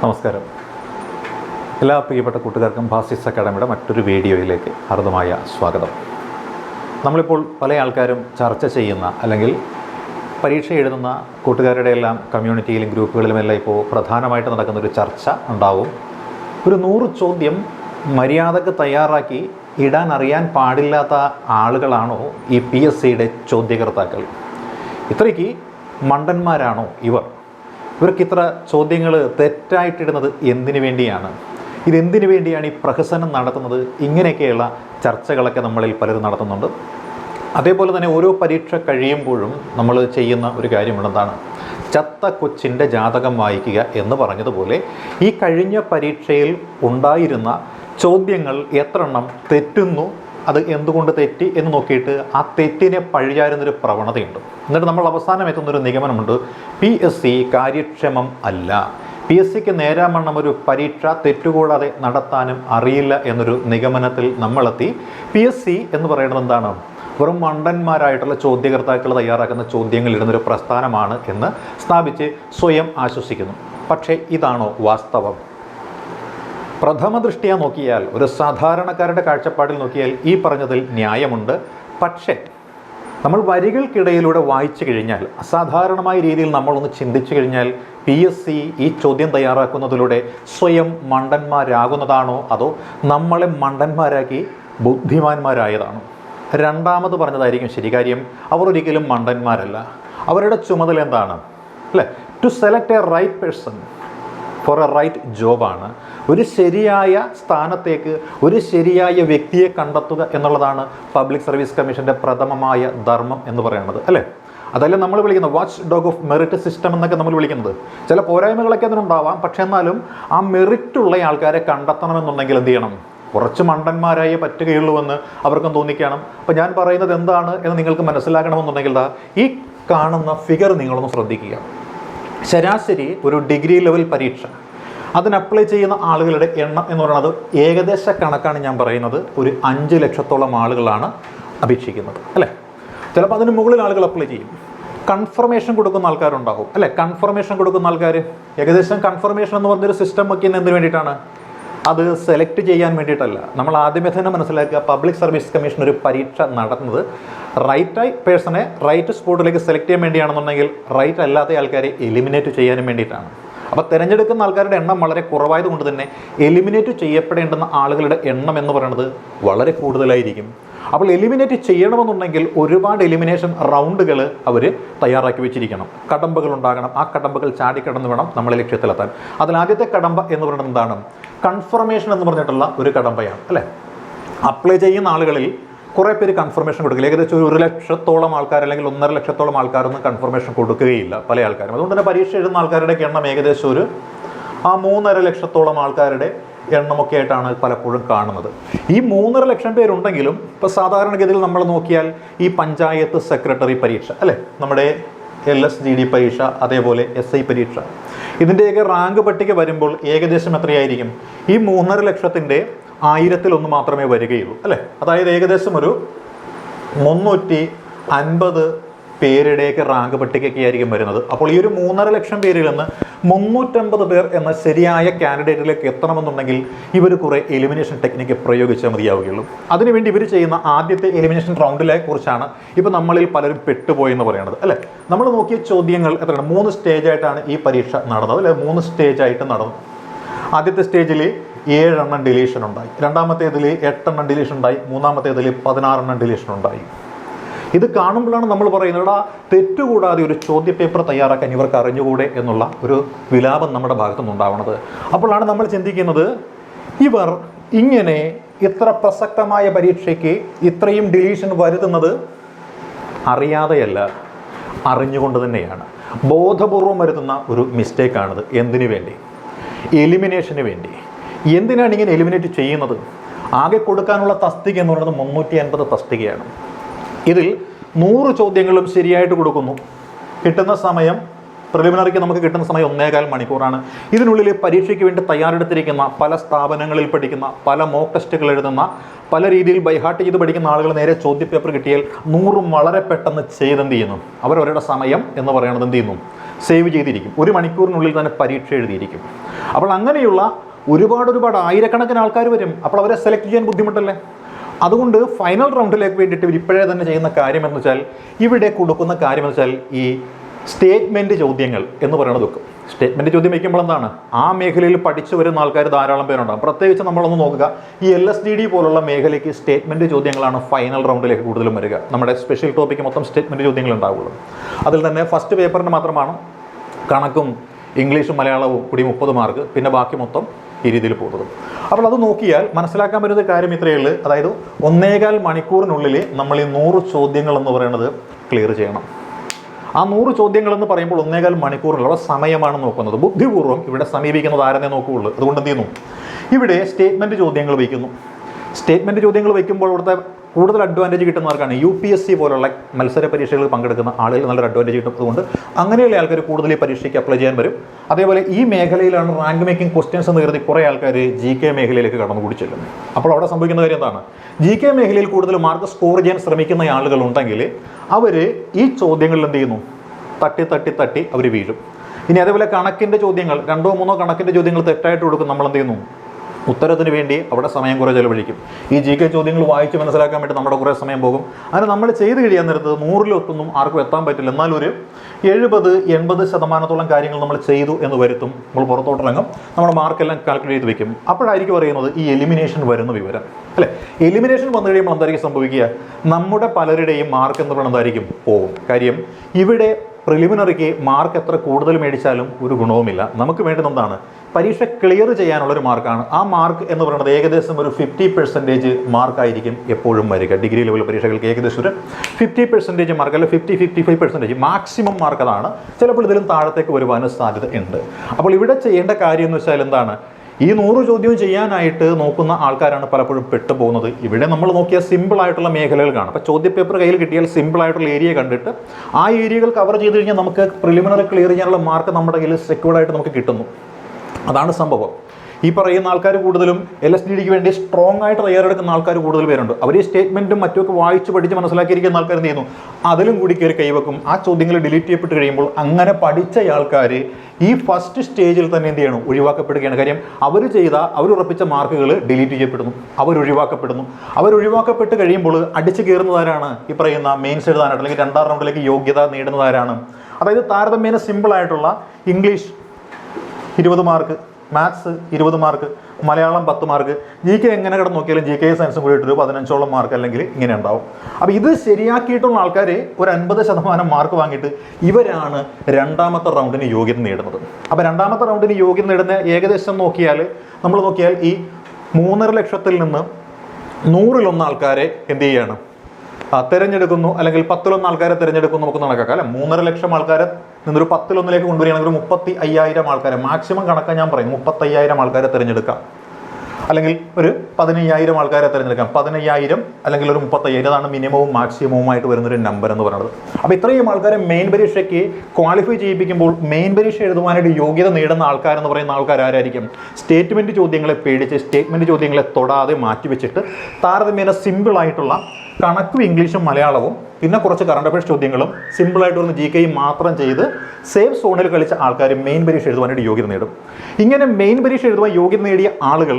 നമസ്കാരം. എല്ലാ പ്രിയപ്പെട്ട കൂട്ടുകാർക്കും ഭാസിസ് അക്കാഡമിയുടെ മറ്റൊരു വീഡിയോയിലേക്ക് ഹർദമായ സ്വാഗതം. നമ്മളിപ്പോൾ പല ആൾക്കാരും ചർച്ച ചെയ്യുന്ന അല്ലെങ്കിൽ പരീക്ഷ എഴുതുന്ന കൂട്ടുകാരുടെ എല്ലാം കമ്മ്യൂണിറ്റിയിലും ഗ്രൂപ്പുകളിലുമെല്ലാം ഇപ്പോൾ പ്രധാനമായിട്ട് നടക്കുന്ന ഒരു ചർച്ച ഉണ്ടാവും. ഒരു നൂറ് ചോദ്യം മര്യാദയ്ക്ക് തയ്യാറാക്കി ഇടാൻ അറിയാൻ പാടില്ലാത്ത ആളുകളാണോ ഈ പി എസ് സിയുടെ ചോദ്യകർത്താക്കൾ? ഇത്രയ്ക്ക് മണ്ടന്മാരാണോ ഇവർ? ഇവർക്ക് ഇത്ര ചോദ്യങ്ങൾ തെറ്റായിട്ടിടുന്നത് എന്തിനു വേണ്ടിയാണ്? ഇതെന്തിനു വേണ്ടിയാണ് ഈ പ്രഹസനം നടത്തുന്നത്? ഇങ്ങനെയൊക്കെയുള്ള ചർച്ചകളൊക്കെ നമ്മളിൽ പലരും നടത്തുന്നുണ്ട്. അതേപോലെ തന്നെ ഓരോ പരീക്ഷ കഴിയുമ്പോഴും നമ്മൾ ചെയ്യുന്ന ഒരു കാര്യമുള്ളതാണ്. ചത്ത കൊച്ചിന്റെ ജാതകം വായിക്കുക എന്ന് പറഞ്ഞതുപോലെ ഈ കഴിഞ്ഞ പരീക്ഷയിൽ ഉണ്ടായിരുന്ന ചോദ്യങ്ങൾ എത്ര എണ്ണം തെറ്റുന്നു അത് എന്തുകൊണ്ട് തെറ്റി എന്ന് നോക്കിയിട്ട് ആ തെറ്റിനെ പഴിചാരുന്നൊരു പ്രവണതയുണ്ട്. എന്നിട്ട് നമ്മൾ അവസാനം എത്തുന്നൊരു നിഗമനമുണ്ട്. പി എസ് സി കാര്യക്ഷമം അല്ല. പി എസ് സിക്ക് നേരാമണ്ണം ഒരു പരീക്ഷ തെറ്റുകൂടാതെ നടത്താനും അറിയില്ല എന്നൊരു നിഗമനത്തിൽ നമ്മളെത്തി. പി എസ് സി എന്ന് പറയുന്നത് എന്താണ്? വെറും മണ്ടന്മാരായിട്ടുള്ള ചോദ്യകർത്താക്കൾ തയ്യാറാക്കുന്ന ചോദ്യങ്ങൾ ഇടുന്നൊരു പ്രസ്ഥാനമാണ് എന്ന് സ്ഥാപിച്ച് സ്വയം ആശ്വസിക്കുന്നു. പക്ഷേ ഇതാണോ വാസ്തവം? പ്രഥമ ദൃഷ്ടിയാ നോക്കിയാൽ ഒരു സാധാരണക്കാരുടെ കാഴ്ചപ്പാടിൽ നോക്കിയാൽ ഈ പറഞ്ഞതിൽ ന്യായമുണ്ട്. പക്ഷേ നമ്മൾ വരികൾക്കിടയിലൂടെ വായിച്ചു കഴിഞ്ഞാൽ അസാധാരണമായ രീതിയിൽ നമ്മളൊന്ന് ചിന്തിച്ചു കഴിഞ്ഞാൽ പി എസ് സി ഈ ചോദ്യം തയ്യാറാക്കുന്നതിലൂടെ സ്വയം മണ്ടന്മാരാകുന്നതാണോ? അതോ നമ്മളെ മണ്ടന്മാരാക്കി ബുദ്ധിമാന്മാരായതാണോ? രണ്ടാമത് പറഞ്ഞതായിരിക്കും ശരി കാര്യം. അവർ ഒരിക്കലും മണ്ടന്മാരല്ല. അവരുടെ ചുമതല എന്താണ്? അല്ലേ? To select a right person for a right ജോബാണ് ഒരു ശരിയായ സ്ഥാനത്തേക്ക് ഒരു ശരിയായ വ്യക്തിയെ കണ്ടെത്തുക എന്നുള്ളതാണ് പബ്ലിക് സർവീസ് കമ്മീഷന്റെ പ്രഥമമായ ധർമ്മം എന്ന് പറയുന്നത് അല്ലേ? അതല്ല നമ്മൾ വിളിക്കുന്നത്? Watch dog of merit system എന്നൊക്കെ നമ്മൾ വിളിക്കുന്നത്. ചില പോരായ്മകളൊക്കെ അതിനുണ്ടാവാം പക്ഷേ എന്നാലും ആ മെറിറ്റുള്ള ആൾക്കാരെ കണ്ടെത്തണമെന്നുണ്ടെങ്കിൽ എന്ത് ചെയ്യണം? കുറച്ച് മണ്ടന്മാരായേ പറ്റുകയുള്ളൂ എന്ന് അവർക്കും തോന്നിക്കണം. അപ്പോൾ ഞാൻ പറയുന്നത് എന്താണ് എന്ന് നിങ്ങൾക്ക് മനസ്സിലാക്കണമെന്നുണ്ടെങ്കിൽ ഈ കാണുന്ന ഫിഗർ നിങ്ങളൊന്ന് ശ്രദ്ധിക്കുക. ശരാശരി ഒരു ഡിഗ്രി ലെവൽ പരീക്ഷ. അതിന് അപ്ലൈ ചെയ്യുന്ന ആളുകളുടെ എണ്ണം എന്ന് പറയുന്നത് ഏകദേശ കണക്കാണ് ഞാൻ പറയുന്നത്. ഒരു അഞ്ച് ലക്ഷത്തോളം ആളുകളാണ് അപേക്ഷിക്കുന്നത്. അല്ലേ? ചിലപ്പോൾ അതിന് മുകളിൽ ആളുകൾ അപ്ലൈ ചെയ്യും. കൺഫർമേഷൻ കൊടുക്കുന്ന ആൾക്കാരുണ്ടാകും അല്ലേ? കൺഫർമേഷൻ കൊടുക്കുന്ന ആൾക്കാർ ഏകദേശം കൺഫർമേഷൻ എന്ന് പറഞ്ഞൊരു സിസ്റ്റം വയ്ക്കുന്ന എന്തിനു വേണ്ടിയിട്ടാണ്? അത് സെലക്ട് ചെയ്യാൻ വേണ്ടിയിട്ടല്ല. നമ്മൾ ആദ്യമേ തന്നെ മനസ്സിലാക്കുക പബ്ലിക് സർവീസ് കമ്മീഷൻ ഒരു പരീക്ഷ നടത്തുന്നത്. റൈറ്റ് ആയി പേഴ്സണെ റൈറ്റ് സ്പോട്ടിലേക്ക് സെലക്ട് ചെയ്യാൻ വേണ്ടിയാണെന്നുണ്ടെങ്കിൽ റൈറ്റ് അല്ലാത്ത ആൾക്കാരെ എലിമിനേറ്റ് ചെയ്യാനും വേണ്ടിയിട്ടാണ്. അപ്പോൾ തിരഞ്ഞെടുക്കുന്ന ആൾക്കാരുടെ എണ്ണം വളരെ കുറവായതുകൊണ്ട് തന്നെ എലിമിനേറ്റ് ചെയ്യപ്പെടേണ്ടുന്ന ആളുകളുടെ എണ്ണം എന്ന് പറയുന്നത് വളരെ കൂടുതലായിരിക്കും. അപ്പോൾ എലിമിനേറ്റ് ചെയ്യണമെന്നുണ്ടെങ്കിൽ ഒരുപാട് എലിമിനേഷൻ റൗണ്ടുകൾ അവർ തയ്യാറാക്കി വെച്ചിരിക്കണം. കടമ്പകൾ ഉണ്ടാകണം. ആ കടമ്പകൾ ചാടിക്കടന്ന് വേണം നമ്മളെ ലക്ഷ്യത്തിലെത്താൻ. അതിൽ ആദ്യത്തെ കടമ്പ എന്ന് പറയുന്നത് എന്താണ്? കൺഫർമേഷൻ എന്ന് പറഞ്ഞിട്ടുള്ള ഒരു കടമ്പയാണ് അല്ലേ? അപ്ലൈ ചെയ്യുന്ന ആളുകളിൽ കുറേ പേര് കൺഫർമേഷൻ കൊടുക്കില്ല. ഏകദേശം ഒരു ലക്ഷത്തോളം ആൾക്കാർ അല്ലെങ്കിൽ ഒന്നര ലക്ഷത്തോളം ആൾക്കാരൊന്നും കൺഫർമേഷൻ കൊടുക്കുകയില്ല പല ആൾക്കാരും. അതുകൊണ്ട് തന്നെ പരീക്ഷ എഴുതുന്ന ആൾക്കാരുടെ എണ്ണം ഏകദേശം ഒരു ആ മൂന്നര ലക്ഷത്തോളം ആൾക്കാരുടെ എണ്ണമൊക്കെ ആയിട്ടാണ് പലപ്പോഴും കാണുന്നത്. ഈ മൂന്നര ലക്ഷം പേരുണ്ടെങ്കിലും ഇപ്പോൾ സാധാരണഗതിയിൽ നമ്മൾ നോക്കിയാൽ ഈ പഞ്ചായത്ത് സെക്രട്ടറി പരീക്ഷ അല്ലേ? നമ്മുടെ എൽ എസ് ജി ഡി പരീക്ഷ അതേപോലെ എസ് ഐ പരീക്ഷ. ഇതിന്റെയൊക്കെ റാങ്ക് പട്ടിക വരുമ്പോൾ ഏകദേശം എത്രയായിരിക്കും? ഈ മൂന്നര ലക്ഷത്തിന്റെ ആയിരത്തിലൊന്ന് മാത്രമേ വരികയുള്ളൂ അല്ലേ? അതായത് ഏകദേശം ഒരു മുന്നൂറ്റി അൻപത് പേരുടെയൊക്കെ റാങ്ക് പട്ടികയൊക്കെ ആയിരിക്കും വരുന്നത്. അപ്പോൾ ഈ ഒരു മൂന്നര ലക്ഷം പേരിൽ നിന്ന് മുന്നൂറ്റമ്പത് പേർ എന്ന ശരിയായ കാൻഡിഡേറ്റിലേക്ക് എത്തണമെന്നുണ്ടെങ്കിൽ ഇവർ കുറേ എലിമിനേഷൻ ടെക്നിക്ക് പ്രയോഗിച്ചാൽ മതിയാവുകയുള്ളൂ. അതിനുവേണ്ടി ഇവർ ചെയ്യുന്ന ആദ്യത്തെ എലിമിനേഷൻ റൗണ്ടിലെ കുറിച്ചാണ് ഇപ്പോൾ നമ്മളിൽ പലരും പെട്ടുപോയെന്ന് പറയുന്നത് അല്ലേ? നമ്മൾ നോക്കിയ ചോദ്യങ്ങൾ എത്രയാണ്? മൂന്ന് സ്റ്റേജായിട്ടാണ് ഈ പരീക്ഷ നടന്നത് അല്ലെ? മൂന്ന് സ്റ്റേജായിട്ട് നടന്നു. ആദ്യത്തെ സ്റ്റേജിൽ ഏഴെണ്ണം ഡിലീഷൻ ഉണ്ടായി. രണ്ടാമത്തേതിൽ എട്ടെണ്ണം ഡിലീഷൻ ഉണ്ടായി. മൂന്നാമത്തേതിൽ പതിനാറെണ്ണം ഡിലീഷൻ ഉണ്ടായി. ഇത് കാണുമ്പോഴാണ് നമ്മൾ പറയുന്നത് തെറ്റുകൂടാതെ ഒരു ചോദ്യ പേപ്പർ തയ്യാറാക്കാൻ ഇവർക്ക് അറിഞ്ഞുകൂടെ എന്നുള്ള ഒരു വിലാപം നമ്മുടെ ഭാഗത്തുനിന്ന് ഉണ്ടാവുന്നത് അപ്പോഴാണ് നമ്മൾ ചിന്തിക്കുന്നത് ഇവർ ഇങ്ങനെ ഇത്ര പ്രസക്തമായ പരീക്ഷയ്ക്ക് ഇത്രയും ഡിലീഷൻ വരുത്തുന്നത് അറിയാതെയല്ല അറിഞ്ഞുകൊണ്ട് തന്നെയാണ്. ബോധപൂർവം വരുത്തുന്ന ഒരു മിസ്റ്റേക്കാണിത് എന്തിനു വേണ്ടി? എലിമിനേഷന് വേണ്ടി. എന്തിനാണ് ഇങ്ങനെ എലിമിനേറ്റ് ചെയ്യുന്നത്? ആകെ കൊടുക്കാനുള്ള തസ്തിക എന്ന് പറയുന്നത് മുന്നൂറ്റി അൻപത് തസ്തികയാണ്. ഇതിൽ നൂറ് ചോദ്യങ്ങളും ശരിയായിട്ട് കൊടുക്കുന്നു. കിട്ടുന്ന സമയം പ്രിലിമിനറിക്ക് നമുക്ക് കിട്ടുന്ന സമയം ഒന്നേകാൽ മണിക്കൂറാണ്. ഇതിനുള്ളിൽ പരീക്ഷയ്ക്ക് വേണ്ടി തയ്യാറെടുത്തിരിക്കുന്ന പല സ്ഥാപനങ്ങളിൽ പഠിക്കുന്ന പല മോക്ക് ടെസ്റ്റുകൾ എഴുതുന്ന പല രീതിയിൽ ബൈഹാർട്ട് ചെയ്ത് പഠിക്കുന്ന ആളുകൾ നേരെ ചോദ്യപേപ്പർ കിട്ടിയാൽ നൂറും വളരെ പെട്ടെന്ന് ചെയ്തെന്ത് ചെയ്യുന്നു? അവരവരുടെ സമയം എന്ന് പറയുന്നത് എന്ത് ചെയ്യുന്നു? സേവ് ചെയ്തിരിക്കും. ഒരു മണിക്കൂറിനുള്ളിൽ തന്നെ പരീക്ഷ എഴുതിയിരിക്കും. അപ്പോൾ അങ്ങനെയുള്ള ഒരുപാട് ഒരുപാട് ആയിരക്കണക്കിന് ആൾക്കാർ വരും. അപ്പോൾ അവരെ സെലക്ട് ചെയ്യാൻ ബുദ്ധിമുട്ടല്ലേ? അതുകൊണ്ട് ഫൈനൽ റൗണ്ടിലേക്ക് വേണ്ടിയിട്ട് ഇവർ ഇപ്പോഴേ തന്നെ ചെയ്യുന്ന കാര്യം എന്ന് വെച്ചാൽ ഇവിടെ കൊടുക്കുന്ന കാര്യം എന്ന് വെച്ചാൽ ഈ സ്റ്റേറ്റ്മെന്റ് ചോദ്യങ്ങൾ എന്ന് പറയുന്നത് വെക്കും. സ്റ്റേറ്റ്മെന്റ് ചോദ്യം വയ്ക്കുമ്പോൾ എന്താണ്? ആ മേഖലയിൽ പഠിച്ചു വരുന്ന ആൾക്കാർ ധാരാളം പേരുണ്ടാകും പ്രത്യേകിച്ച് നമ്മളൊന്ന് നോക്കുക. ഈ എൽ എസ് ഡി ഡി പോലുള്ള മേഖലയ്ക്ക് സ്റ്റേറ്റ്മെന്റ് ചോദ്യങ്ങളാണ് ഫൈനൽ റൗണ്ടിലേക്ക് കൂടുതലും വരിക. നമ്മുടെ സ്പെഷ്യൽ ടോപ്പിക്ക് മൊത്തം സ്റ്റേറ്റ്മെന്റ് ചോദ്യങ്ങൾ ഉണ്ടാവുള്ളൂ. അതിൽ തന്നെ ഫസ്റ്റ് പേപ്പറിന് മാത്രമാണ് കണക്കും ഇംഗ്ലീഷും മലയാളവും കൂടി മുപ്പത് മാർക്ക് പിന്നെ ബാക്കി മൊത്തം ഈ രീതിയിൽ പോകുന്നത്. അപ്പോൾ അത് നോക്കിയാൽ മനസ്സിലാക്കാൻ പറ്റുന്ന കാര്യം ഇത്രയേ ഉള്ളൂ. അതായത് ഒന്നേകാൽ മണിക്കൂറിനുള്ളിൽ നമ്മൾ ഈ നൂറ് ചോദ്യങ്ങൾ എന്ന് പറയുന്നത് ക്ലിയർ ചെയ്യണം. ആ നൂറ് ചോദ്യങ്ങൾ എന്ന് പറയുമ്പോൾ ഒന്നേകാൽ മണിക്കൂറിലുള്ള സമയമാണ് നോക്കുന്നത്. ബുദ്ധിപൂർവം ഇവിടെ സമീപിക്കുന്നത് ആരെന്നേ നോക്കുകയുള്ളൂ. അതുകൊണ്ട് എന്ത് ചെയ്യുന്നു? ഇവിടെ സ്റ്റേറ്റ്മെന്റ് ചോദ്യങ്ങൾ വയ്ക്കുന്നു. സ്റ്റേറ്റ്മെന്റ് ചോദ്യങ്ങൾ വയ്ക്കുമ്പോൾ ഇവിടുത്തെ കൂടുതൽ അഡ്വാന്റേജ് കിട്ടുന്നവർക്കാണ് യു പി എസ് സി പോലുള്ള മത്സര പരീക്ഷകളിൽ പങ്കെടുക്കുന്ന ആളുകൾ നല്ലൊരു അഡ്വാന്റേജ് കിട്ടും. അതുകൊണ്ട് അങ്ങനെയുള്ള ആൾക്കാർ കൂടുതൽ ഈ പരീക്ഷയ്ക്ക് അപ്ലൈ ചെയ്യാൻ വരും. അതേപോലെ ഈ മേഖലയിലാണ് റാങ്ക് മേക്കിംഗ് ക്വസ്റ്റ്യൻസ് എന്ന് കരുതി കുറേ ആൾക്കാർ ജി കെ മേഖലയിലേക്ക് കടന്നു കൂടി ചെല്ലുന്നത്. അപ്പോൾ അവിടെ സംഭവിക്കുന്ന കാര്യം എന്താണ്? ജി കെ മേഖലയിൽ കൂടുതൽ മാർക്ക് സ്കോർ ചെയ്യാൻ ശ്രമിക്കുന്ന ആളുകൾ ഉണ്ടെങ്കിൽ അവർ ഈ ചോദ്യങ്ങളിൽ എന്ത് ചെയ്യുന്നു? തട്ടി തട്ടി തട്ടി അവർ വീഴും. ഇനി അതേപോലെ കണക്കിന്റെ ചോദ്യങ്ങൾ രണ്ടോ മൂന്നോ കണക്കിന്റെ ചോദ്യങ്ങൾ തെറ്റായിട്ട് കൊടുക്കും നമ്മൾ എന്ത് ചെയ്യുന്നു? ഉത്തരത്തിന് വേണ്ടി അവിടെ സമയം കുറേ ചെലവഴിക്കും. ഈ ജി കെ ചോദ്യങ്ങൾ വായിച്ച് മനസ്സിലാക്കാൻ വേണ്ടി നമ്മുടെ കുറേ സമയം പോകും. അങ്ങനെ നമ്മൾ ചെയ്ത് കഴിയാൻ നേരത്ത് നൂറിലൊട്ടൊന്നും ആർക്കും എത്താൻ പറ്റില്ല. എന്നാലൊരു എഴുപത് എൺപത് ശതമാനത്തോളം കാര്യങ്ങൾ നമ്മൾ ചെയ്തു എന്ന് വരുത്തും. നമ്മൾ പുറത്തോട്ടിറങ്ങും. നമ്മുടെ മാർക്കെല്ലാം കാൽക്കുലേറ്റ് ചെയ്ത് വെക്കും. അപ്പോഴായിരിക്കും പറയുന്നത് ഈ എലിമിനേഷൻ വരുന്ന വിവരം. അല്ലേ? എലിമിനേഷൻ വന്നു കഴിയുമ്പോൾ എന്തായിരിക്കും സംഭവിക്കുക? നമ്മുടെ പലരുടെയും മാർക്ക് എന്ന് പറയുന്നത് എന്തായിരിക്കും? കാര്യം ഇവിടെ പ്രിലിമിനറിക്ക് മാർക്ക് എത്ര കൂടുതൽ മേടിച്ചാലും ഒരു ഗുണവുമില്ല. നമുക്ക് വേണ്ടുന്ന എന്താണ്? പരീക്ഷ ക്ലിയർ ചെയ്യാനുള്ളൊരു മാർക്കാണ് ആ മാർക്ക് എന്ന് പറയുന്നത് ഏകദേശം ഒരു ഫിഫ്റ്റി പെർസെന്റേജ് മാർക്കായിരിക്കും എപ്പോഴും വരിക. ഡിഗ്രി ലെവൽ പരീക്ഷകൾക്ക് ഏകദേശം ഒരു ഫിഫ്റ്റി പെർസെന്റേജ് മാർക്ക് അല്ലെങ്കിൽ fifty fifty five percentage maximum mark അതാണ്. ചിലപ്പോൾ ഇതിലും താഴത്തേക്ക് വരുവാനും സാധ്യത ഉണ്ട്. അപ്പോൾ ഇവിടെ ചെയ്യേണ്ട കാര്യം എന്ന് വെച്ചാൽ എന്താണ്? ഈ നൂറ് ചോദ്യവും ചെയ്യാനായിട്ട് നോക്കുന്ന ആൾക്കാരാണ് പലപ്പോഴും പെട്ടുപോകുന്നത്. ഇവിടെ നമ്മൾ നോക്കിയ സിമ്പിൾ ആയിട്ടുള്ള മേഖലകൾ കാണാം. അപ്പോൾ ചോദ്യപേപ്പർ കയ്യിൽ കിട്ടിയാൽ സിമ്പിൾ ആയിട്ടുള്ള ഏരിയ കണ്ടിട്ട് ആ ഏരിയകൾ കവർ ചെയ്ത് കഴിഞ്ഞാൽ നമുക്ക് പ്രിലിമിനറി ക്ലിയർ ചെയ്യാനുള്ള മാർക്ക് നമ്മുടെ കയ്യിൽ സെക്യൂർഡായിട്ട് നമുക്ക് കിട്ടുന്നു. അതാണ് സംഭവം. ഈ പറയുന്ന ആൾക്കാർ കൂടുതലും എൽ എസ് ഡി ഡിക്ക് വേണ്ടി സ്ട്രോങ് ആയിട്ട് തയ്യാറെടുക്കുന്ന ആൾക്കാർ കൂടുതൽ പേരുണ്ട്. അവർ ഈ സ്റ്റേറ്റ്മെന്റും മറ്റുമൊക്കെ വായിച്ച് പഠിച്ച് മനസ്സിലാക്കിയിരിക്കുന്ന ആൾക്കാർ എന്ത് ചെയ്യുന്നു? അതിലും കൂടി കയറി കൈവക്കും. ആ ചോദ്യങ്ങൾ ഡിലീറ്റ് ചെയ്യപ്പെട്ട് കഴിയുമ്പോൾ അങ്ങനെ പഠിച്ച ആൾക്കാർ ഈ ഫസ്റ്റ് സ്റ്റേജിൽ തന്നെ എന്ത് ചെയ്യണം? ഒഴിവാക്കപ്പെടുകയാണ്. കാര്യം അവർ ചെയ്ത അവർ ഉറപ്പിച്ച മാർക്കുകൾ ഡിലീറ്റ് ചെയ്യപ്പെടുന്നു. അവർ ഒഴിവാക്കപ്പെടുന്നു. അവർ ഒഴിവാക്കപ്പെട്ട് കഴിയുമ്പോൾ അടിച്ചു കയറുന്നതാരാണ്? ഈ പറയുന്ന മെയിൻസ് എഴുതാനായിട്ട് അല്ലെങ്കിൽ രണ്ടാം റൗണ്ടിലേക്ക് യോഗ്യത നേടുന്നതാരാണ്? അതായത് താരതമ്യേന സിമ്പിൾ ആയിട്ടുള്ള ഇംഗ്ലീഷ് ഇരുപത് മാർക്ക് മാത്സ് ഇരുപത് മാർക്ക് മലയാളം പത്ത് മാർക്ക് ജി കെ എങ്ങനെ കിടന്ന് നോക്കിയാലും ജി കെ സയൻസും കൂടി ഒരു പതിനഞ്ചോളം മാർക്ക് അല്ലെങ്കിൽ ഇങ്ങനെ ഉണ്ടാവും. അപ്പോൾ ഇത് ശരിയാക്കിയിട്ടുള്ള ആൾക്കാർ ഒരു അൻപത് ശതമാനം മാർക്ക് വാങ്ങിയിട്ട് ഇവരാണ് രണ്ടാമത്തെ റൗണ്ടിന് യോഗ്യത നേടുന്നത്. അപ്പോൾ രണ്ടാമത്തെ റൗണ്ടിന് യോഗ്യത നേടുന്ന ഏകദേശം നോക്കിയാൽ നമ്മൾ നോക്കിയാൽ ഈ മൂന്നര ലക്ഷത്തിൽ നിന്ന് നൂറിലൊന്ന് ആൾക്കാരെ എന്ത് ചെയ്യാണ്? തിരഞ്ഞെടുക്കുന്നു. അല്ലെങ്കിൽ പത്തിലൊന്ന് ആൾക്കാരെ തിരഞ്ഞെടുക്കുന്നു നമുക്ക് നടക്കാം അല്ലെ? മൂന്നര ലക്ഷം ആൾക്കാരെ നിന്നൊരു പത്തിലൊന്നിലേക്ക് കൊണ്ടുവരികയാണെങ്കിൽ ഒരു മുപ്പത്തി അയ്യായിരം ആൾക്കാരെ മാക്സിമം കണക്കാൻ ഞാൻ പറയും മുപ്പത്തയ്യായിരം ആൾക്കാരെ തിരഞ്ഞെടുക്കാം. അല്ലെങ്കിൽ ഒരു പതിനയ്യായിരം ആൾക്കാരെ തിരഞ്ഞെടുക്കാം. പതിനയ്യായിരം അല്ലെങ്കിൽ ഒരു മുപ്പത്തയ്യായിരം. അതാണ് മിനിമവും മാക്സിമവുമായിട്ട് വരുന്നൊരു നമ്പർ എന്ന് പറയുന്നത്. അപ്പോൾ ഇത്രയും ആൾക്കാരെ മെയിൻ പരീക്ഷയ്ക്ക് ക്വാളിഫൈ ചെയ്യിപ്പിക്കുമ്പോൾ മെയിൻ പരീക്ഷ എഴുതുവാനായിട്ട് യോഗ്യത നേടുന്ന ആൾക്കാരെന്ന് പറയുന്ന ആൾക്കാർ ആരായിരിക്കും? സ്റ്റേറ്റ്മെന്റ് ചോദ്യങ്ങളെ പേടിച്ച് സ്റ്റേറ്റ്മെന്റ് ചോദ്യങ്ങളെ തൊടാതെ മാറ്റിവെച്ചിട്ട് താരതമ്യേന സിമ്പിളായിട്ടുള്ള കണക്കും ഇംഗ്ലീഷും മലയാളവും പിന്നെ കുറച്ച് കറണ്ട് അഫയേഴ്സ് ചോദ്യങ്ങളും സിമ്പിളായിട്ട് വരുന്ന ജി കെയും മാത്രം ചെയ്ത് സേഫ് സോണിൽ കളിച്ച ആൾക്കാർ മെയിൻ പരീക്ഷ എഴുതുവാനായിട്ട് യോഗ്യത നേടും. ഇങ്ങനെ മെയിൻ പരീക്ഷ എഴുതുവാൻ യോഗ്യത നേടിയ ആളുകൾ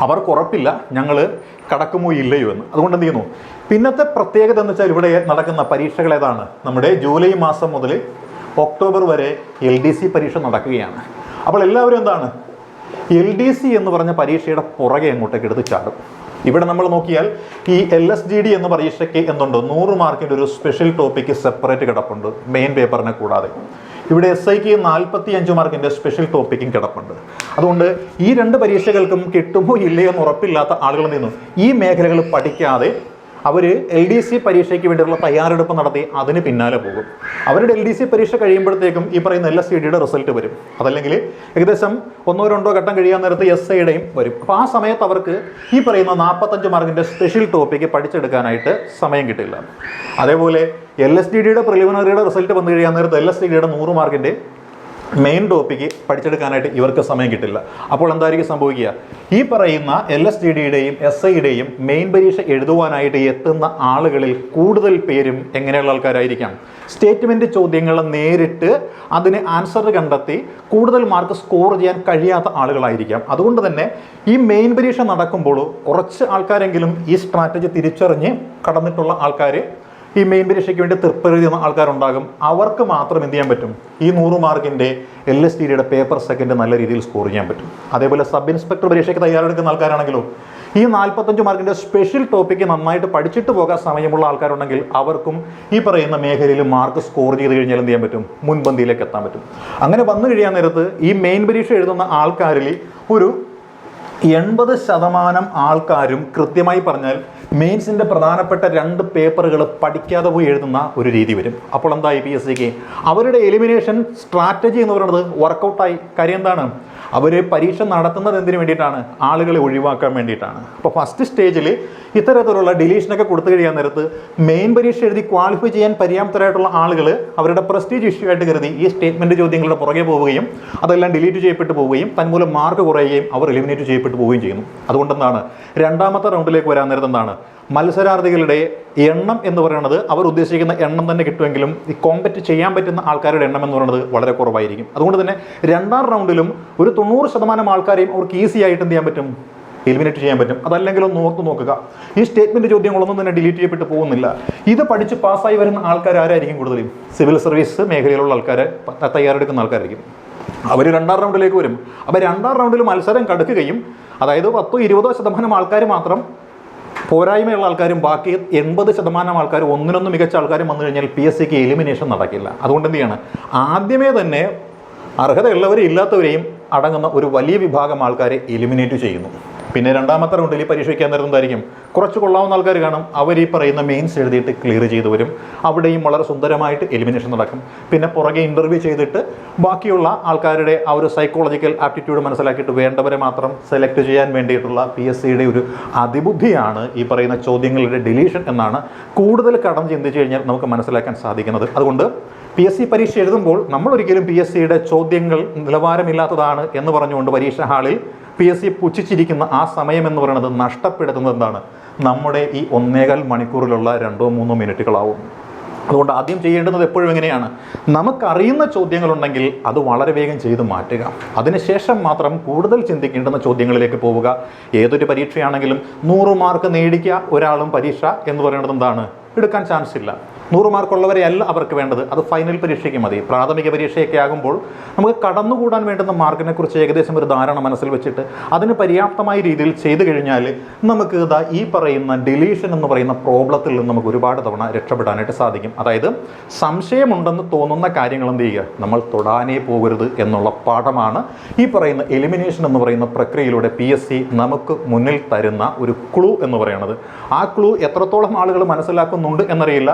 അവർക്ക് ഉറപ്പില്ല ഞങ്ങൾ കടക്കുമോ ഇല്ലയോ എന്ന്. അതുകൊണ്ട് എന്ത് ചെയ്യുന്നു? പിന്നത്തെ പ്രത്യേകത എന്ന് വെച്ചാൽ ഇവിടെ നടക്കുന്ന പരീക്ഷകൾ ഏതാണ്? നമ്മുടെ ജൂലൈ മാസം മുതൽ ഒക്ടോബർ വരെ എൽ ഡി സി പരീക്ഷ നടക്കുകയാണ്. അപ്പോൾ എല്ലാവരും എന്താണ്? എൽ ഡി സി എന്ന് പറഞ്ഞ പരീക്ഷയുടെ പുറകെ അങ്ങോട്ടേക്ക് എടുത്ത് ചാടും. ഇവിടെ നമ്മൾ നോക്കിയാൽ ഈ എൽ എസ് ജി ഡി എന്ന പരീക്ഷയ്ക്ക് എന്തുണ്ട്? നൂറ് മാർക്കിന്റെ ഒരു സ്പെഷ്യൽ ടോപ്പിക്ക് സെപ്പറേറ്റ് കിടപ്പുണ്ട് മെയിൻ പേപ്പറിനെ കൂടാതെ. ഇവിടെ എസ് ഐക്ക് നാൽപ്പത്തി അഞ്ച് മാർക്കിന്റെ സ്പെഷ്യൽ ടോപ്പിക്കും കിടപ്പുണ്ട്. അതുകൊണ്ട് ഈ രണ്ട് പരീക്ഷകൾക്കും കിട്ടുമോ ഇല്ലയോ എന്ന് ഉറപ്പില്ലാത്ത ആളുകളിൽ നിന്നും ഈ മേഖലകൾ പഠിക്കാതെ അവർ എൽ ഡി സി പരീക്ഷയ്ക്ക് വേണ്ടിയുള്ള തയ്യാറെടുപ്പ് നടത്തി അതിന് പിന്നാലെ പോകും. അവരുടെ എൽ ഡി സി പരീക്ഷ കഴിയുമ്പോഴത്തേക്കും ഈ പറയുന്ന എൽ എസ് സി ഡിയുടെ റിസൾട്ട് വരും. അതല്ലെങ്കിൽ ഏകദേശം ഒന്നോ രണ്ടോ ഘട്ടം കഴിയാൻ നേരത്ത് എസ് ഐയുടെയും വരും. അപ്പോൾ ആ സമയത്ത് അവർക്ക് ഈ പറയുന്ന നാൽപ്പത്തഞ്ച് മാർക്കിന്റെ സ്പെഷ്യൽ ടോപ്പിക്ക് പഠിച്ചെടുക്കാനായിട്ട് സമയം കിട്ടില്ല. അതേപോലെ എൽ എസ് ഡി ഡിയുടെ പ്രിലിമിനറിയുടെ റിസൾട്ട് വന്നു കഴിയാൻ നേരത്ത് എൽ എസ് ഡി ഡിയുടെ നൂറ് മാർക്കിന്റെ മെയിൻ ടോപ്പിക്ക് പഠിച്ചെടുക്കാനായിട്ട് ഇവർക്ക് സമയം കിട്ടില്ല. അപ്പോൾ എന്തായിരിക്കും സംഭവിക്കുക? ഈ പറയുന്ന എൽ എസ് ഡി ഡിയുടെയും എസ് ഐയുടെയും മെയിൻ പരീക്ഷ എഴുതുവാനായിട്ട് എത്തുന്ന ആളുകളിൽ കൂടുതൽ പേരും എങ്ങനെയുള്ള ആൾക്കാരായിരിക്കാം? സ്റ്റേറ്റ്മെന്റ് ചോദ്യങ്ങൾ നേരിട്ട് അതിന് ആൻസർ കണ്ടെത്തി കൂടുതൽ മാർക്ക് സ്കോർ ചെയ്യാൻ കഴിയാത്ത ആളുകളായിരിക്കാം. അതുകൊണ്ട് തന്നെ ഈ മെയിൻ പരീക്ഷ നടക്കുമ്പോൾ കുറച്ച് ആൾക്കാരെങ്കിലും ഈ സ്ട്രാറ്റജി തിരിച്ചറിഞ്ഞ് കടന്നിട്ടുള്ള ആൾക്കാർ ഈ മെയിൻ പരീക്ഷയ്ക്ക് വേണ്ടി തൃപ്തി ചെയ്യുന്ന ആൾക്കാരുണ്ടാകും. അവർക്ക് മാത്രം എന്ത് ചെയ്യാൻ പറ്റും? ഈ നൂറ് മാർക്കിന്റെ എൽ എസ് ടി ഡിയുടെ പേപ്പർ സെക്കൻഡ് നല്ല രീതിയിൽ സ്കോർ ചെയ്യാൻ പറ്റും. അതേപോലെ സബ് ഇൻസ്പെക്ടർ പരീക്ഷയ്ക്ക് തയ്യാറെടുക്കുന്ന ആൾക്കാരാണെങ്കിലോ ഈ നാൽപ്പത്തഞ്ച് മാർക്കിന്റെ സ്പെഷ്യൽ ടോപ്പിക്ക് നന്നായിട്ട് പഠിച്ചിട്ട് പോകാൻ സമയമുള്ള ആൾക്കാരുണ്ടെങ്കിൽ അവർക്കും ഈ പറയുന്ന മേഖലയിൽ മാർക്ക് സ്കോർ ചെയ്ത് കഴിഞ്ഞാൽ എന്ത് ചെയ്യാൻ പറ്റും? മുൻപന്തിയിലേക്ക് എത്താൻ പറ്റും. അങ്ങനെ വന്നു കഴിയാൻ നേരത്ത് ഈ മെയിൻ പരീക്ഷ എഴുതുന്ന ആൾക്കാരിൽ ഒരു എൺപത് ശതമാനം ആൾക്കാരും കൃത്യമായി പറഞ്ഞാൽ മെയിൻസിന്റെ പ്രധാനപ്പെട്ട രണ്ട് പേപ്പറുകൾ പഠിക്കാതെ പോയി എഴുതുന്ന ഒരു രീതി വരും. അപ്പോൾ എന്തായി പി എസ് സിക്ക്? അവരുടെ എലിമിനേഷൻ സ്ട്രാറ്റജി എന്ന് പറയുന്നത് വർക്കൗട്ടായി കാര്യം എന്താണ്? അവർ പരീക്ഷ നടത്തുന്നത് എന്തിനു വേണ്ടിയിട്ടാണ്? ആളുകളെ ഒഴിവാക്കാൻ വേണ്ടിയിട്ടാണ്. അപ്പോൾ ഫസ്റ്റ് സ്റ്റേജിൽ ഇത്തരത്തിലുള്ള ഡിലീഷനൊക്കെ കൊടുത്തു കഴിയാൻ നേരത്ത് മെയിൻ പരീക്ഷ എഴുതി ക്വാളിഫൈ ചെയ്യാൻ പര്യാപ്തരായിട്ടുള്ള ആളുകൾ അവരുടെ പ്രസ്റ്റീജ് ഇഷ്യൂ ആയിട്ട് കരുതി ഈ സ്റ്റേറ്റ്മെന്റ് ചോദ്യങ്ങളുടെ പുറകെ പോവുകയും അതെല്ലാം ഡിലീറ്റ് ചെയ്യപ്പെട്ടു പോവുകയും തന്മൂലം മാർക്ക് കുറയുകയും അവർ എലിമിനേറ്റ് ചെയ്യപ്പെട്ടു പോവുകയും ചെയ്യുന്നു. അതുകൊണ്ടെന്താണ്? രണ്ടാമത്തെ റൗണ്ടിലേക്ക് വരാൻ നേരത്ത് എന്താണ്? മത്സരാർത്ഥികളുടെ എണ്ണം എന്ന് പറയുന്നത് അവർ ഉദ്ദേശിക്കുന്ന എണ്ണം തന്നെ കിട്ടുമെങ്കിലും ഈ കോമ്പറ്റ് ചെയ്യാൻ പറ്റുന്ന ആൾക്കാരുടെ എണ്ണം എന്ന് പറയുന്നത് വളരെ കുറവായിരിക്കും. അതുകൊണ്ട് തന്നെ രണ്ടാം റൗണ്ടിലും ഒരു തൊണ്ണൂറ് ശതമാനം ആൾക്കാരെയും അവർക്ക് ഈസി ആയിട്ട് എന്ത് ചെയ്യാൻ പറ്റും? എലിമിനേറ്റ് ചെയ്യാൻ പറ്റും. അതല്ലെങ്കിൽ ഒന്ന് ഓർത്ത് നോക്കുക. ഈ സ്റ്റേറ്റ്മെന്റ് ചോദ്യങ്ങളൊന്നും തന്നെ ഡിലീറ്റ് ചെയ്യപ്പെട്ട് പോകുന്നില്ല. ഇത് പഠിച്ച് പാസ്സായി വരുന്ന ആൾക്കാർ ആരായിരിക്കും കൂടുതലും? സിവിൽ സർവീസ് മേഖലയിലുള്ള ആൾക്കാരെ തയ്യാറെടുക്കുന്ന ആൾക്കാരായിരിക്കും. അവർ രണ്ടാം റൗണ്ടിലേക്ക് വരും. അപ്പോൾ രണ്ടാം റൗണ്ടിൽ മത്സരം കടുക്കുകയും അതായത് പത്തോ ഇരുപതോ ശതമാനം ആൾക്കാർ മാത്രം പോരായ്മയുള്ള ആൾക്കാരും ബാക്കി എൺപത് ശതമാനം ആൾക്കാരും ഒന്നിനൊന്ന് മികച്ച ആൾക്കാരും വന്നു കഴിഞ്ഞാൽ പി എസ് സിക്ക് എലിമിനേഷൻ നടക്കില്ല. അതുകൊണ്ട് എന്ത് ചെയ്യണം? ആദ്യമേ തന്നെ അർഹതയുള്ളവരെയും ഇല്ലാത്തവരെയും അടങ്ങുന്ന ഒരു വലിയ വിഭാഗം ആൾക്കാരെ എലിമിനേറ്റ് ചെയ്യുന്നു. പിന്നെ രണ്ടാമത്തെ റൗണ്ടിൽ ഈ പരീക്ഷയ്ക്കാൻ നേരത്തായിരിക്കും കുറച്ച് കൊള്ളാവുന്ന ആൾക്കാർ കാണും. അവർ ഈ പറയുന്ന മെയിൻസ് എഴുതിയിട്ട് ക്ലിയർ ചെയ്തു വരും. അവിടെയും വളരെ സുന്ദരമായിട്ട് എലിമിനേഷൻ നടക്കും. പിന്നെ പുറകെ ഇന്റർവ്യൂ ചെയ്തിട്ട് ബാക്കിയുള്ള ആൾക്കാരുടെ ആ ഒരു സൈക്കോളജിക്കൽ ആപ്റ്റിറ്റ്യൂഡ് മനസ്സിലാക്കിയിട്ട് വേണ്ടവരെ മാത്രം സെലക്ട് ചെയ്യാൻ വേണ്ടിയിട്ടുള്ള പി എസ് സിയുടെ ഒരു അതിബുദ്ധിയാണ് ഈ പറയുന്ന ചോദ്യങ്ങളുടെ ഡിലീഷൻ എന്നാണ് കൂടുതൽ കടം ചിന്തിച്ചു കഴിഞ്ഞാൽ നമുക്ക് മനസ്സിലാക്കാൻ സാധിക്കുന്നത്. അതുകൊണ്ട് പി എസ് സി പരീക്ഷ എഴുതുമ്പോൾ നമ്മൾ ഒരിക്കലും പി എസ് സിയുടെ ചോദ്യങ്ങൾ നിലവാരമില്ലാത്തതാണ് എന്ന് പറഞ്ഞുകൊണ്ട് പരീക്ഷ ഹാളിൽ പി എസ് സി പുച്ഛിച്ചിരിക്കുന്ന ആ സമയം എന്ന് പറയുന്നത് നഷ്ടപ്പെടുത്തുന്നത് എന്താണ്? നമ്മുടെ ഈ ഒന്നേകാൽ മണിക്കൂറിലുള്ള രണ്ടോ മൂന്നോ മിനിറ്റുകളാവും. അതുകൊണ്ട് ആദ്യം ചെയ്യേണ്ടുന്നത് എപ്പോഴും എങ്ങനെയാണ്? നമുക്കറിയുന്ന ചോദ്യങ്ങളുണ്ടെങ്കിൽ അത് വളരെ വേഗം ചെയ്ത് മാറ്റുക. അതിനുശേഷം മാത്രം കൂടുതൽ ചിന്തിക്കേണ്ടുന്ന ചോദ്യങ്ങളിലേക്ക് പോവുക. ഏതൊരു പരീക്ഷയാണെങ്കിലും നൂറ് മാർക്ക് നേടിക്കുക ഒരാളും പരീക്ഷ എന്ന് പറയുന്നത് എന്താണ്? എടുക്കാൻ ചാൻസ് ഇല്ല. നൂറ് മാർക്കുള്ളവരെ അല്ല അവർക്ക് വേണ്ടത്. അത് ഫൈനൽ പരീക്ഷയ്ക്ക് മതി. പ്രാഥമിക പരീക്ഷയൊക്കെ ആകുമ്പോൾ നമുക്ക് കടന്നുകൂടാൻ വേണ്ടുന്ന മാർക്കിനെക്കുറിച്ച് ഏകദേശം ഒരു ധാരണ മനസ്സിൽ വെച്ചിട്ട് അതിന് പര്യാപ്തമായ രീതിയിൽ ചെയ്തു കഴിഞ്ഞാൽ നമുക്ക് ഇതാ ഈ പറയുന്ന ഡിലീഷൻ എന്ന് പറയുന്ന പ്രോബ്ലത്തിൽ നിന്ന് നമുക്ക് ഒരുപാട് തവണ രക്ഷപ്പെടാനായിട്ട് സാധിക്കും. അതായത് സംശയമുണ്ടെന്ന് തോന്നുന്ന കാര്യങ്ങൾ എന്ത് ചെയ്യുക? നമ്മൾ തൊടാനേ പോകരുത് എന്നുള്ള പാഠമാണ് ഈ പറയുന്ന എലിമിനേഷൻ എന്ന് പറയുന്ന പ്രക്രിയയിലൂടെ പി എസ് സി നമുക്ക് മുന്നിൽ തരുന്ന ഒരു ക്ലൂ എന്ന് പറയുന്നത്. ആ ക്ലൂ എത്രത്തോളം ആളുകൾ മനസ്സിലാക്കുന്നുണ്ട് എന്നറിയില്ല.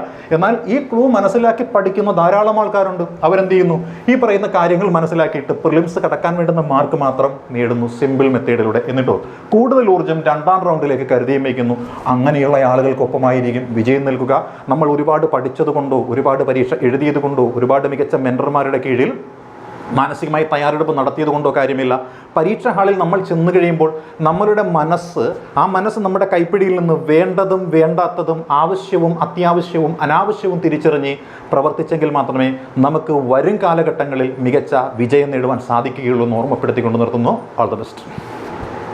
എന്നാൽ ഈ ക്ലൂ മനസ്സിലാക്കി പഠിക്കുന്ന ധാരാളം ആൾക്കാരുണ്ട്. അവരെന്ത് ചെയ്യുന്നു? ഈ പറയുന്ന കാര്യങ്ങൾ മനസ്സിലാക്കിയിട്ട് പ്രിലിംസ് കടക്കാൻ വേണ്ടുന്ന മാർക്ക് മാത്രം നേടുന്നു സിമ്പിൾ മെത്തേഡിലൂടെ എന്നിട്ടോ കൂടുതൽ ഊർജം രണ്ടാം റൗണ്ടിലേക്ക് കരുതിയും വയ്ക്കുന്നു അങ്ങനെയുള്ള ആളുകൾക്കൊപ്പമായിരിക്കും വിജയം നൽകുക. നമ്മൾ ഒരുപാട് പഠിച്ചത് കൊണ്ടോ ഒരുപാട് പരീക്ഷ എഴുതിയത് കൊണ്ടോ ഒരുപാട് മികച്ച മെന്റർമാരുടെ കീഴിൽ മാനസികമായി തയ്യാറെടുപ്പ് നടത്തിയത് കൊണ്ടോ കാര്യമില്ല. പരീക്ഷാ ഹാളിൽ നമ്മൾ ചെന്ന് കഴിയുമ്പോൾ നമ്മളുടെ മനസ്സ് ആ മനസ്സ് നമ്മുടെ കൈപ്പിടിയിൽ നിന്ന് വേണ്ടതും വേണ്ടാത്തതും ആവശ്യവും അത്യാവശ്യവും അനാവശ്യവും തിരിച്ചറിഞ്ഞ് പ്രവർത്തിച്ചെങ്കിൽ മാത്രമേ നമുക്ക് വരും കാലഘട്ടങ്ങളിൽ മികച്ച വിജയം നേടുവാൻ സാധിക്കുകയുള്ളൂ എന്ന് ഓർമ്മപ്പെടുത്തിക്കൊണ്ട് നിർത്തുന്നു. All the best